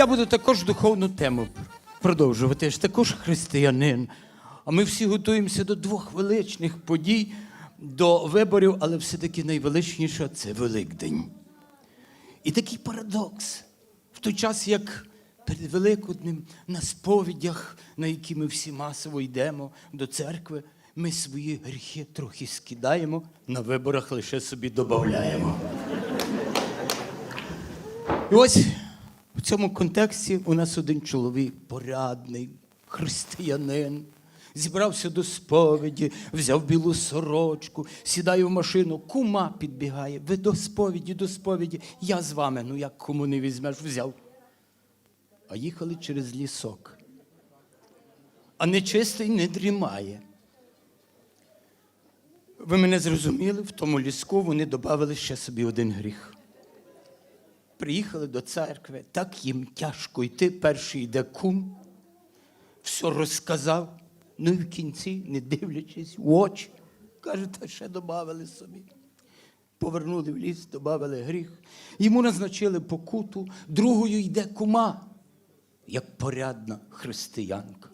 Я буду також духовну тему продовжувати. Я ж також християнин. А ми всі готуємося до двох величних подій, до виборів, але все-таки найвеличніше це Великдень. І такий парадокс. В той час, як перед Великоднем на сповідях, на які ми всі масово йдемо до церкви, ми свої гріхи трохи скидаємо, на виборах лише собі додаємо. І ось цьому контексті у нас один чоловік порядний, християнин. Зібрався до сповіді, взяв білу сорочку, сідає в машину, кума підбігає. Ви до сповіді, до сповіді. Я з вами. Ну як кому не візьмеш, взяв. А їхали через лісок. А нечистий не дрімає. Ви мене зрозуміли, в тому ліску вони додали ще собі один гріх. Приїхали до церкви, так їм тяжко йти. Перший йде кум, все розказав. Ну і в кінці, не дивлячись в очі, каже, та ще додали собі. Повернули в ліс, додали гріх. Йому назначили покуту, другою йде кума, як порядна християнка.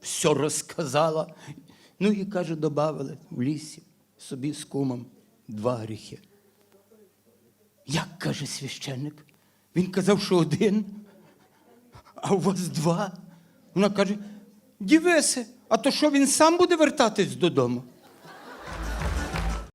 Все розказала. Ну і каже, додали в лісі собі з кумом два гріхи. Як каже священник? Він казав, що один, а у вас два. Вона каже: дівеся, а то що він сам буде вертатись додому?